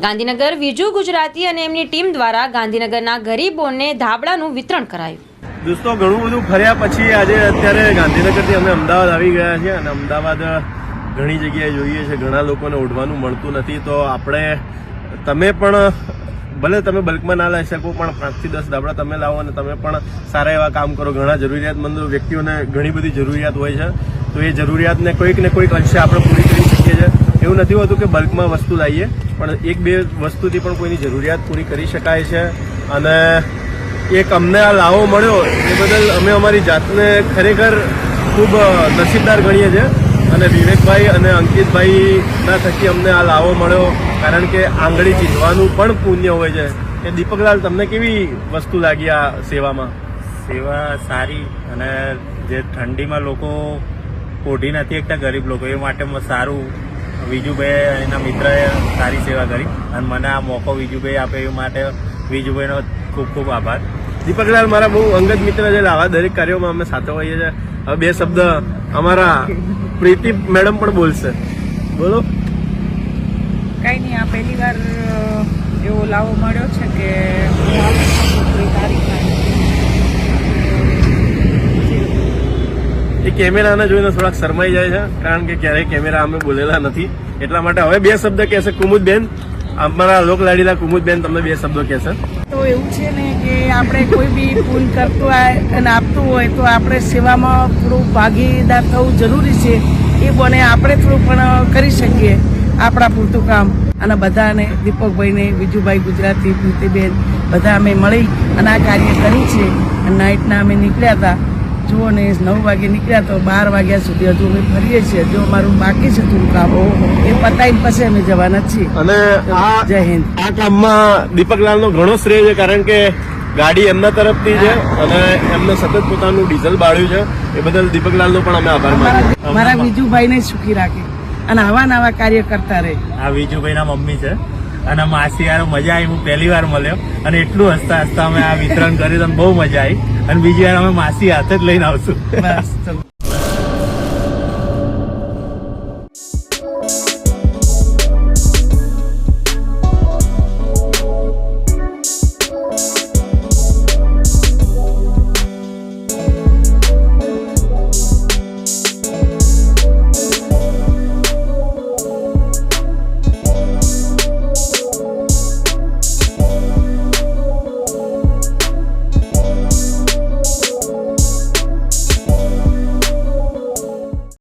ગાંધીનગર, વિજુ ગુજરાતી અને એમની ટીમ દ્વારા ગાંધીનગરના ગરીબોને ધાબળાનું વિતરણ કરાયું. દોસ્તો, ઘણું બધું ફર્યા પછી આજે અત્યારે ગાંધીનગરથી અમે અમદાવાદ આવી ગયા છીએ અને અમદાવાદ ઘણી જગ્યાએ જોઈએ છે, ઘણા લોકોને ઓઢવાનું મળતું નથી. તો આપણે, તમે પણ, ભલે તમે બલ્કમાં ના લઈ શકો, પણ પાંચથી દસ દાબડા તમે લાવો અને તમે પણ સારા એવા કામ કરો. ઘણા જરૂરિયાતમંદ વ્યક્તિઓને ઘણી બધી જરૂરિયાત હોય છે. તો એ જરૂરિયાતને કોઈક ને કોઈક અંશે આપણે પૂરી કરી શકીએ છીએ. એવું નથી હોતું કે બલ્કમાં વસ્તુ લાવીએ, પણ એક બે વસ્તુથી પણ કોઈની જરૂરિયાત પૂરી કરી શકાય છે. અને એક અમને આ લાવો મળ્યો, એ બદલ અમે અમારી જાતને ખરેખર ખૂબ નસીબદાર ગણીએ છીએ. અને વિવેકભાઈ અને અંકિતભાઈના થકી અમને આ લાવો મળ્યો, કારણ કે આંગળી ચીંધવાનું પણ પુણ્ય હોય છે. એ દીપકલાલ, તમને કેવી વસ્તુ લાગી આ સેવામાં? સેવા સારી અને જે ઠંડીમાં લોકો કોઢી નથી એકતા, ગરીબ લોકો, એ માટે સારું વિજુભાઈ એના મિત્રએ સારી સેવા કરી અને મને આ મોકો વિજુભાઈ આપે એ માટે વિજુભાઈનો ખૂબ ખૂબ આભાર. દીપકલાલ મારા બહુ અંગત મિત્ર છે આવા દરેક કાર્યોમાં અમે સાથે હોઈએ છીએ. હવે બે શબ્દ અમારા પ્રીતિ મેડમ પણ બોલશે. બોલો. કઈ નહીં આ પહેલી વાર એવો લાવો મળ્યો છે કે હું આવી શકું તારીખ એ કેમેરાને જોઈને થોડાક શરમાઈ જાય છે, કારણ કે ક્યારેય કેમેરા અમે બોલેલા નથી. એટલા માટે હવે બે શબ્દ કહેશે કુમુદબેન. અમારા લોકલાડીલા કુમુદબેન તમને બે શબ્દો કહેશે. તો એવું છે ને કે આપણે કોઈ બી ફૂલ કરતું હોય અને આપતું હોય તો આપણે સેવામાં થોડું ભાગીદાર થવું જરૂરી છે. એ બને આપણે થોડું પણ કરી શકીએ આપણા પૂરતું કામ. અને બધાને, દીપકભાઈને વિજુભાઈ ગુજરાતી પ્રીતિબેન, બધા અમે મળી અને આ કાર્ય કરી છે. નાઇટના અમે નીકળ્યા હતા. જુઓ ને નવ વાગે નીકળ્યા તો બાર વાગ્યા સુધી હજુ અમે ફરીએ છીએ. જો અમારું બાકી છે થોડું કામ એ પતાવી પછી અમે જવાના છીએ. અને આ જય હિન્દ. આ કામમાં દીપકલાલનો ઘણો શ્રેય છે કારણ કે ગાડી એમના તરફથી છે અને એમને સતત પોતાનું ડીઝલ બાળ્યું છે. એ બદલ દીપકલાલનો પણ અમે આભાર માનીએ મારા મારા વિજુભાઈને સુખી રાખે અને આવા નવા કાર્ય કરતા રહે. આ વિજુભાઈના મમ્મી છે. અને માસી યાર મજા આવી, હું પહેલી વાર મળ્યો. અને એટલું હસતા હસતા અમે આ વિતરણ કર્યું અને બહુ મજા આવી. અને બીજી વાર અમે માસી હાથે જ લઈને આવશું.